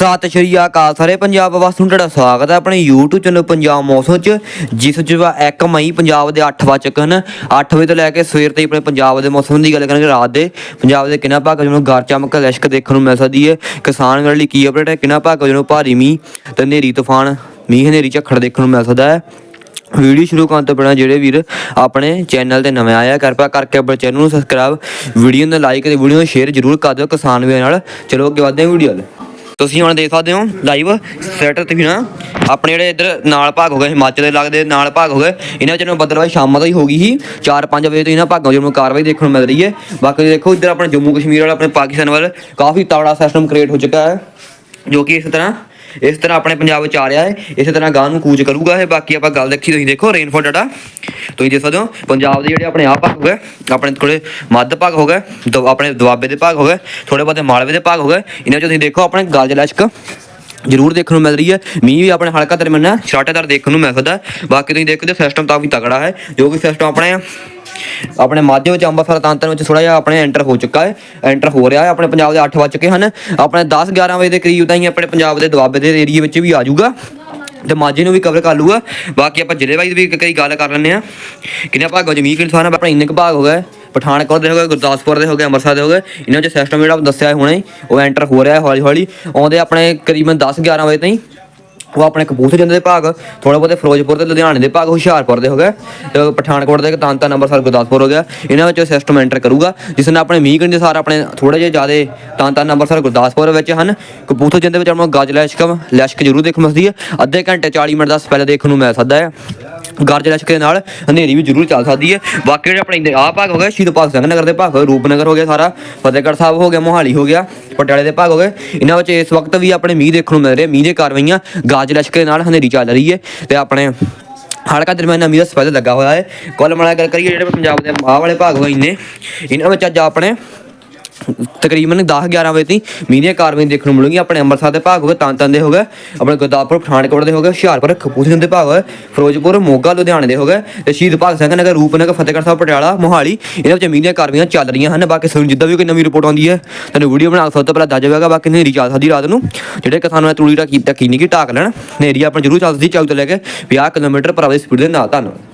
ਸਤਿ ਸ਼੍ਰੀ ਅਕਾਲ ਸਾਰੇ ਪੰਜਾਬ ਵਾਸੀਆਂ ਨੂੰ ਤੁਹਾਡਾ ਸਵਾਗਤ ਹੈ ਆਪਣੇ YouTube ਚੈਨਲ ਪੰਜਾਬ ਮੌਸਮ ਚ, ਜਿਸ ਚ ਵਾ 1 ਮਈ ਪੰਜਾਬ ਦੇ 8 ਵਜੇ ਤੱਕ ਹਨ। 8 ਵਜੇ ਤੋਂ ਲੈ ਕੇ ਸਵੇਰ ਤੱਕ ਆਪਣੇ ਪੰਜਾਬ ਦੇ ਮੌਸਮ ਦੀ ਗੱਲ ਕਰਾਂਗੇ ਰਾਤ ਦੇ। ਪੰਜਾਬ ਦੇ ਕਿੰਨਾ ਭਾਗ ਜਿਹਨੂੰ ਗਰ ਚਮਕ ਲਿਸ਼ਕ ਦੇਖਣ ਨੂੰ ਮਿਲ ਸਕਦੀ ਹੈ। ਕਿਸਾਨ ਦੇ ਲਈ ਕੀ ਅਪਡੇਟ ਹੈ? ਕਿੰਨਾ ਭਾਗ ਜਿਹਨੂੰ ਭਾਰੀ ਮੀਂਹ ਤੇ ਹਨੇਰੀ, ਤੂਫਾਨ, ਮੀਂਹ, ਹਨੇਰੀ, ਝੱਖੜ ਦੇਖਣ ਨੂੰ ਮਿਲ ਸਕਦਾ ਹੈ। ਵੀਡੀਓ ਸ਼ੁਰੂ ਕਰਨ ਤੋਂ ਪਹਿਲਾਂ ਜਿਹੜੇ ਵੀਰ ਆਪਣੇ ਚੈਨਲ ਤੇ ਨਵੇਂ ਆਇਆ ਕਿਰਪਾ ਕਰਕੇ ਆਪਣੇ ਚੈਨਲ ਨੂੰ ਸਬਸਕ੍ਰਾਈਬ ਵੀਡੀਓ ਨੂੰ ਲਾਈਕ ਤੇ ਵੀਡੀਓ ਨੂੰ ਸ਼ੇਅਰ ਜ਼ਰੂਰ ਕਰ ਦਿਓ ਕਿਸਾਨ ਵੀਰਾਂ ਨਾਲ। ਚਲੋ ਅੱਗੇ ਵਧਦੇ ਹਾਂ ਵੀਡੀਓ ਵੱਲ। ਤੁਸੀਂ ਹੁਣ ਦੇਖ ਸਕਦੇ ਹੋ ਲਾਈਵ ਸੈਟਰ ਤੇ ਵੀ ਨਾ, ਆਪਣੇ ਜਿਹੜੇ ਇੱਧਰ ਨਾਲ ਭਾਗ ਹੋ ਗਏ, ਹਿਮਾਚਲ ਦੇ ਲੱਗਦੇ ਨਾਲ ਭਾਗ ਹੋ ਗਏ, ਇਹਨਾਂ ਵਿੱਚ ਨੂੰ ਬੱਦਲਵਾਈ ਸ਼ਾਮਾਂ ਤੋਂ ਹੀ ਹੋ ਗਈ ਸੀ 4-5 ਵਜੇ ਤੋਂ ਇਹਨਾਂ ਭਾਗਾਂ ਜਿਹਨੂੰ ਕਾਰਵਾਈ ਦੇਖਣ ਨੂੰ ਮਿਲ ਰਹੀ ਹੈ। ਬਾਕੀ ਦੇਖੋ ਇੱਧਰ ਆਪਣੇ ਜੰਮੂ ਕਸ਼ਮੀਰ ਵਾਲਾ, ਆਪਣੇ ਪਾਕਿਸਤਾਨ ਵੱਲ, ਕਾਫੀ ਤਗੜਾ ਸਿਸਟਮ ਕ੍ਰੀਏਟ ਹੋ ਚੁੱਕਾ ਹੈ, ਜੋ ਕਿ ਇਸ ਤਰ੍ਹਾਂ ਇਸ ਤਰ੍ਹਾਂ ਆਪਣੇ ਪੰਜਾਬ ਵਿੱਚ ਆ ਰਿਹਾ ਹੈ, ਇਸੇ ਤਰ੍ਹਾਂ ਗਾਂ ਨੂੰ ਕੂਚ ਕਰੂਗਾ ਇਹ, ਬਾਕੀ ਆਪਾਂ ਗੱਲ ਦੇਖੀ, ਤੁਸੀਂ ਦੇਖੋ ਰੇਨਫਾਲ ਡਾਟਾ ਤੁਸੀਂ ਦੇਖ ਸਕਦੇ ਹੋ, ਪੰਜਾਬ ਦੇ ਜਿਹੜੇ ਆਪਣੇ ਆਹ ਭਾਗ ਹੋ ਗਏ, ਆਪਣੇ ਥੋੜੇ ਮੱਧ ਭਾਗ ਹੋ ਗਏ ਦ- ਆਪਣੇ ਦੁਆਬੇ ਦੇ ਭਾਗ ਹੋ ਗਏ ਥੋੜੇ ਬਹੁਤੇ ਮਾਲਵੇ ਦੇ ਭਾਗ ਹੋ ਗਏ, ਇਹਨਾਂ ਚੋਂ ਤੁਸੀਂ ਦੇਖੋ ਆਪਣੇ ਗਲ ਚ ਜ਼ਰੂਰ ਦੇਖਣ ਨੂੰ ਮਿਲ ਰਹੀ ਹੈ, ਮੀਂਹ ਵੀ ਆਪਣੇ ਹਲਕਾ ਦਰਮਿਆਨਾ ਛਾਟੇਦਾਰ ਦੇਖਣ ਨੂੰ ਮਿਲ ਸਕਦਾ ਹੈ। ਬਾਕੀ ਤੁਸੀਂ ਦੇਖਦੇ ਸਿਸਟਮ ਤਾਂ ਵੀ ਤਗੜਾ ਹੈ, ਜੋ ਕਿ ਸਿਸਟਮ ਆਪਣੇ ਆਪਣੇ ਮਾਝੇ ਵਿੱਚ ਅੰਮ੍ਰਿਤਸਰ ਤਾਂਤਨ ਵਿੱਚ ਥੋੜਾ ਜਿਹਾ ਆਪਣੇ ਐਂਟਰ ਹੋ ਚੁੱਕਾ ਹੈ ਐਂਟਰ ਹੋ ਰਿਹਾ ਹੈ, ਆਪਣੇ ਪੰਜਾਬ ਦੇ 8 ਵੱਜ ਚੁੱਕੇ ਹਨ। ਆਪਣੇ 10 11 ਵਜੇ ਦੇ ਕਰੀਬ ਤਾਂ ਹੀ ਆਪਣੇ ਪੰਜਾਬ ਦੇ ਦੁਆਬੇ ਦੇ ਏਰੀਆ ਵਿੱਚ ਵੀ ਆ ਜਾਊਗਾ ਤੇ ਮਾਝੇ ਨੂੰ ਵੀ ਕਵਰ ਕਰ ਲੂਗਾ ਬਾਕੀ ਆਪਾਂ ਜ਼ਿਲ੍ਹੇ ਵਾਈਜ਼ ਵੀ ਕਈ ਗੱਲ ਕਰ ਲੈਂਦੇ ਆ ਕਿੰਨੇ ਭਾਗਾਂ ਜ਼ਮੀਰ 20 ਕਿਲੋ ਆਪਣਾ ਇੰਨੇ ਕੁ ਭਾਗ ਹੋ ਗਏ। ਪਠਾਨਕੋਟ ਦੇ ਹੋ ਗਏ, ਗੁਰਦਾਸਪੁਰ ਦੇ ਹੋ ਗਏ, ਅੰਮ੍ਰਿਤਸਰ ਦੇ ਹੋ ਗਏ। ਇਹਨਾਂ 'ਚ ਸਿਸਟਮ ਜਿਹੜਾ ਦੱਸਿਆ ਹੈ ਹੁਣੇ ਉਹ ਐਂਟਰ ਹੋ ਰਿਹਾ ਹੌਲੀ ਹੌਲੀ ਆਉਂਦੇ ਆਪਣੇ ਕਰੀਬਨ 10 11 ਵਜੇ ਤਾਈਂ। ਉਹ ਆਪਣੇ ਕਪੂਰਥਲੇ ਜਾਂਦੇ ਦੇ ਭਾਗ ਥੋੜਾ ਬਹੁਤੇ ਫਿਰੋਜ਼ਪੁਰ ਤੇ ਲੁਧਿਆਣੇ ਦੇ ਭਾਗ, ਹੁਸ਼ਿਆਰਪੁਰ ਦੇ ਹੋ ਗਏ। ਤੇ ਪਠਾਨਕੋਟ ਦੇ ਤਾਂਤਾ ਅੰਮ੍ਰਿਤਸਰ ਗੁਰਦਾਸਪੁਰ ਹੋ ਗਿਆ। ਇਹਨਾਂ ਵਿੱਚ ਸਿਸਟਮ ਐਂਟਰ ਕਰੂਗਾ, ਜਿਸ ਨਾਲ ਆਪਣੇ ਮੀਂਹ ਦੇ ਸਾਰ ਆਪਣੇ ਥੋੜੇ ਜਿਹੇ ਜ਼ਿਆਦੇ ਤਾਂਤਾ ਅੰਮ੍ਰਿਤਸਰ ਗੁਰਦਾਸਪੁਰ ਵਿੱਚ ਹਨ। ਕਪੂਰਥਲੇ ਦੇ ਵਿੱਚ ਆਪਾਂ ਗਾਜ ਲੈਸ਼ਕਮ ਲੈਸ਼ਕ ਜ਼ਰੂਰ ਦੇਖ ਮਸਦੀ ਹੈ। ਅੱਧੇ ਘੰਟੇ 40 ਮਿੰਟ ਦਾ ਸਪੈਲ ਦੇਖਣ ਨੂੰ ਮਿਲ ਸਕਦਾ ਹੈ। ਗਰਜ ਲਸ਼ਕ ਦੇ ਨਾਲ, ਹਨੇਰੀ ਵੀ ਜ਼ਰੂਰ ਚੱਲ ਸਕਦੀ ਹੈ। ਬਾਕੀ ਜਿਹੜੇ ਆਪਣੇ ਆਹ ਭਾਗ ਹੋ ਗਏ, ਸ਼ਹੀਦ ਭਗਤ ਸਿੰਘ ਨਗਰ ਦੇ ਭਾਗ ਹੋਏ ਰੂਪਨਗਰ ਹੋ ਗਿਆ ਸਾਰਾ, ਫਤਿਹਗੜ੍ਹ ਸਾਹਿਬ ਹੋ ਗਿਆ, ਮੋਹਾਲੀ ਹੋ ਗਿਆ, ਪਟਿਆਲੇ ਦੇ ਭਾਗ ਹੋ ਗਏ। ਇਹਨਾਂ ਵਿੱਚ ਇਸ ਵਕਤ ਵੀ ਆਪਣੇ ਮੀਂਹ ਦੇਖਣ ਨੂੰ ਮਿਲ ਰਿਹਾ, ਮੀਂਹ ਦੇ ਕਾਰਵਾਈਆਂ ਗਾਜ ਲਸ਼ਕ ਦੇ ਨਾਲ ਹਨੇਰੀ ਚੱਲ ਰਹੀ ਹੈ ਤੇ ਆਪਣੇ ਹਲਕਾ ਦਰਮਿਆਨਾ ਮੀਂਹ ਦਾ ਸਪੈਲ ਲੱਗਾ ਹੋਇਆ ਹੈ। ਕੁੱਲ ਮਿਲਾ ਗੱਲ ਕਰੀਏ, ਜਿਹੜੇ ਪੰਜਾਬ ਦੇ ਆਹ ਵਾਲੇ ਭਾਗ ਹੋਏ ਨੇ ਇਹਨਾਂ ਵਿੱਚ ਅੱਜ ਆਪਣੇ ਤਕਰੀਬਨ 10 11 ਵਜੇ ਤੀ ਮੀਂਹ ਦੀਆਂ ਕਾਰਵਾਈ ਦੇਖਣ ਨੂੰ ਮਿਲੂਗੀ ਆਪਣੇ ਅੰਮ੍ਰਿਤਸਰ ਦੇ ਭਾਗ ਹੋ ਗਏ ਤਾਂਤਨ ਦੇ ਹੋ ਗਏ ਆਪਣੇ ਗੁਰਦਾਸਪੁਰ, ਪਠਾਨਕੋਟ ਦੇ ਹੋ ਗਏ ਹੁਸ਼ਿਆਰਪੁਰ, ਕਪੂਰਥਲੇ ਦੇ ਭਾਗ ਹੋਏ ਫਿਰੋਜ਼ਪੁਰ, ਮੋਗਾ, ਲੁਧਿਆਣੇ ਦੇ ਹੋ ਗਏ ਤੇ ਸ਼ਹੀਦ ਭਗਤ ਸਿੰਘ ਨਗਰ, ਰੂਪਨਗਰ, ਫਤਿਹਗੜ੍ਹ ਸਾਹਿਬ, ਪਟਿਆਲਾ, ਮੋਹਾਲੀ, ਇਹਨਾਂ ਵਿੱਚ ਮੀਂਹ ਦੀਆਂ ਕਾਰਵਾਈਆਂ ਚੱਲ ਰਹੀਆਂ ਹਨ। ਬਾਕੀ ਸਾਨੂੰ ਜਿੱਦਾਂ ਵੀ ਕੋਈ ਨਵੀਂ ਰਿਪੋਰਟ ਆਉਂਦੀ ਹੈ, ਤੁਹਾਨੂੰ ਵੀਡੀਓ ਬਣਾ ਕੇ ਸਭ ਤੋਂ ਪਹਿਲਾਂ ਦੱਸ ਜਾਵੇਗਾ ਬਾਕੀ ਹਨੇਰੀ ਚੱਲ ਸਕਦੀ ਰਾਤ ਨੂੰ। ਜਿਹੜੇ ਕਿਸਾਨਾਂ ਨੇ ਤੂੜੀ ਦਾ ਕੀਤਾ ਕੀ ਨਹੀਂ ਕੀ ਢਾਕ ਲੈਣ। ਹਨੇਰੀ ਆਪਾਂ ਜ਼ਰੂਰ ਚੱਲ ਸਕਦੀ ਚੌਕ ਤੋਂ ਲੈ ਕੇ 50 ਕਿਲੋਮੀਟਰ ਪਰ ਆਵਰ ਦੀ ਸਪੀਡ ਦੇ ਨਾਲ। ਧੰਨਵਾਦ।